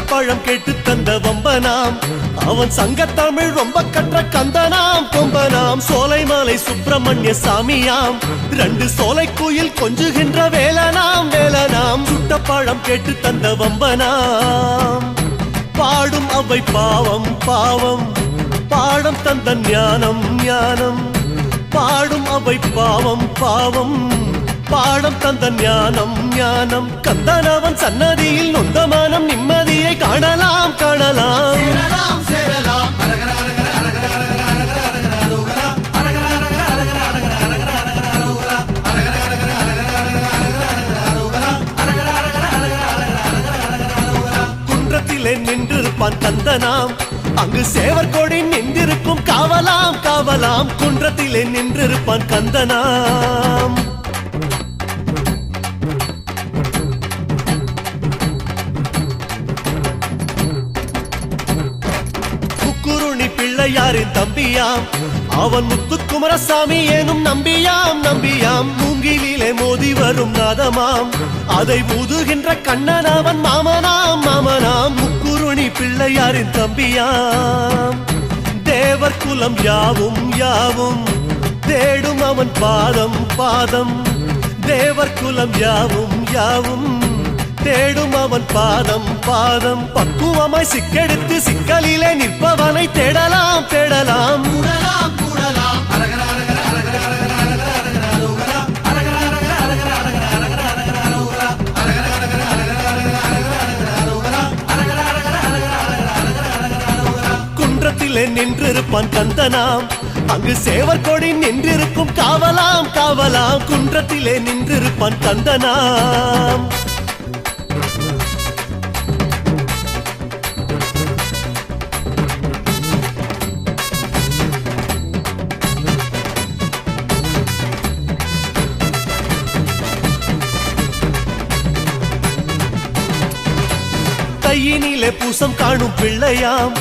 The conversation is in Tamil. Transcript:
பழம் கேட்டு தந்த வம்பனாம். அவன் சங்கத்தமிழ் ரொம்ப கற்ற கந்தனாம். கொம்பனாம் சோலைமலை சுப்பிரமணிய சாமியாம். ரெண்டு சோலை கோயில் கொஞ்சுகின்ற வேலனாம். வேலனாம் சுட்ட பழம் கேட்டு தந்த வம்பனாம். பாடும் அவை பாவம் பாவம். பாடம் தந்த ஞானம் ஞானம். பாடும் அவை பாவம் பாவம். பாடம் தந்த ஞானம் ஞானம். கந்தனவன் சன்னதியில் நொந்தமானம் நிம்மதி. நின்றிருப்பான் கந்தனாம் அங்கு சேவர் கொடி நின்றிருக்கும் காவலாம் காவலாம். குன்றத்திலே நின்றிருப்பான் கந்தனாம். குக்குருணி பிள்ளையாரின் தம்பியாம். அவன் முத்துக்குமரசாமி ஏனும் நம்பியாம் நம்பியாம். மூங்கிலே மோதி வரும் நாதமாம். அதை ஊதுகின்ற கண்ணன் அவன் மாமனாம் மாமனாம். முக்குருணி பிள்ளையாரின் தம்பியாம். தேவர் குலம் யாவும் யாவும். தேடும் அவன் பாதம் பாதம். தேவர் குலம் யாவும் யாவும். தேடும் அவன் பாதம் பாதம். பக்குவமாய் சிக்கெடுத்து சிக்கலிலே நிற்பவனை தேடலாம் தேடலாம். குன்றத்திலே நின்றிருப்பான் கந்தனாம் அங்கு சேவர் கொடி நின்றிருக்கும் காவலாம் காவலாம். குன்றத்திலே நின்றிருப்பான் கந்தனாம் கையினிலே பூசம் காணும் பிள்ளையாம்.